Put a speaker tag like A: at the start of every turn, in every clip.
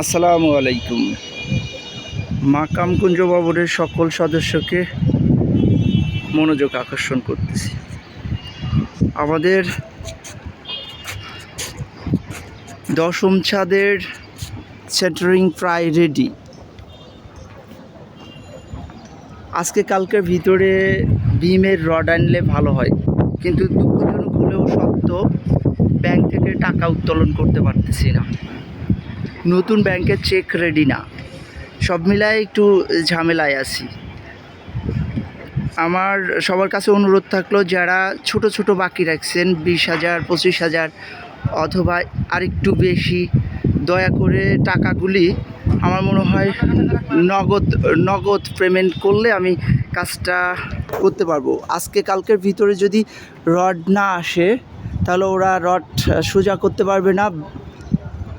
A: আসসালামু আলাইকুম। মাকামকুঞ্জ ভবনের সকল সদস্যকে মনোযোগ আকর্ষণ করতেছি। আমাদের দশম ছাদের সেন্টারিং প্রায় রেডি আজকে কালকের ভিতরে বিমের রড আনলে ভালো হয়, কিন্তু দুঃখজনক হলেও সত্য ব্যাংক থেকে টাকা উত্তোলন করতে পারতেছি না। নতুন ব্যাংকের চেক রেডি না। সব মিলায় একটু ঝামেলায় আছি। আমার সবার কাছে অনুরোধ থাকল যারা ছোট ছোট বাকি রাখছেন, বিশ হাজার, পঁচিশ হাজার অথবা আরেকটু বেশি, দয়া করে টাকাগুলি আমার মনে হয় নগদ নগদ পেমেন্ট করলে আমি কাজটা করতে পারব। আজকে কালকের ভিতরে যদি রড না আসে, তাহলে ওরা রড সোজা করতে পারবে না।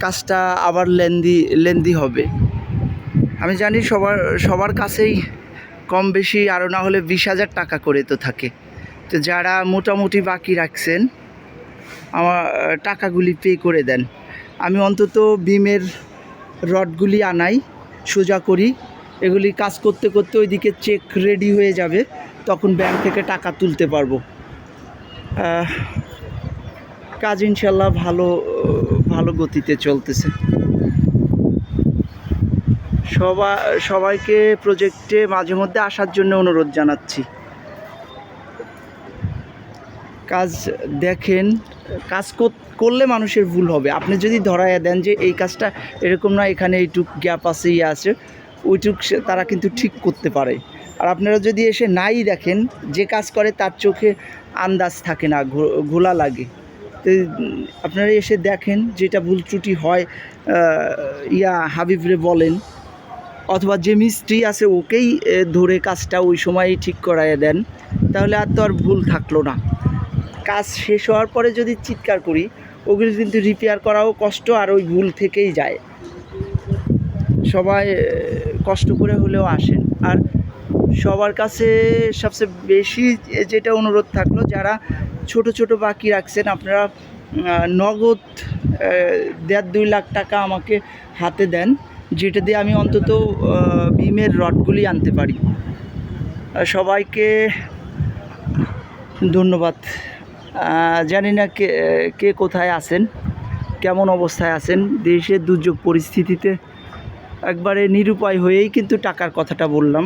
A: কাজটা আবার লেন্দি লেন্দি হবে। আমি জানি সবার সবার কাছেই কম বেশি আরও না হলে বিশ হাজার টাকা করে তো থাকে। তো যারা মোটামুটি বাকি রাখছেন, আমার, টাকাগুলি পে করে দেন। আমি অন্তত বিমের রডগুলি আনাই, সোজা করি। এগুলি কাজ করতে করতে ওইদিকে চেক রেডি হয়ে যাবে, তখন ব্যাংক থেকে টাকা তুলতে পারব। কাজ ইনশাল্লাহ ভালো ভালো গতিতে চলতেছে। সবাই সবাইকে প্রজেক্টে মাঝে মধ্যে আসার জন্য অনুরোধ জানাচ্ছি। কাজ দেখেন, কাজ কর- করলে মানুষের ভুল হবে। আপনি যদি ধরাইয়া দেন যে এই কাজটা এরকম না, এখানে এইটুক গ্যাপ আছে ইয়ে আছে, ওইটুক তারা কিন্তু ঠিক করতে পারে। আর আপনারা যদি এসে নাই দেখেন, যে কাজ করে তার চোখে আন্দাজ থাকে না ঘোলা লাগে। আপনারা এসে দেখেন যেটা ভুল ত্রুটি হয় ইয়া হাবিবরে বলেন, অথবা যে মিস্ত্রি আছে ওকেই ধরে কাজটা ওই সময়ই ঠিক করাইয়া দেন, তাহলে আর তো আর ভুল থাকল না। কাজ শেষ হওয়ার পরে যদি চিৎকার করি, ওগুলো কিন্তু রিপেয়ার করাও কষ্ট আর ওই ভুল থেকেই যায়। সবাই কষ্ট করে হলেও আসেন। আর সবার কাছে সবচেয়ে বেশি যেটা অনুরোধ থাকল, যারা ছোট ছোট বাকি রাখছেন, আপনারা নগদ দেড় দুই লাখ টাকা আমাকে হাতে দেন, যেটা দিয়ে আমি অন্তত বিমের রডগুলি আনতে পারি। সবাইকে ধন্যবাদ। জানি না কে কে কোথায় আছেন, কেমন অবস্থায় আছেন, দেশের দুর্যোগ পরিস্থিতিতে একবারে নিরুপায় হয়েই কিন্তু টাকার কথাটা বললাম।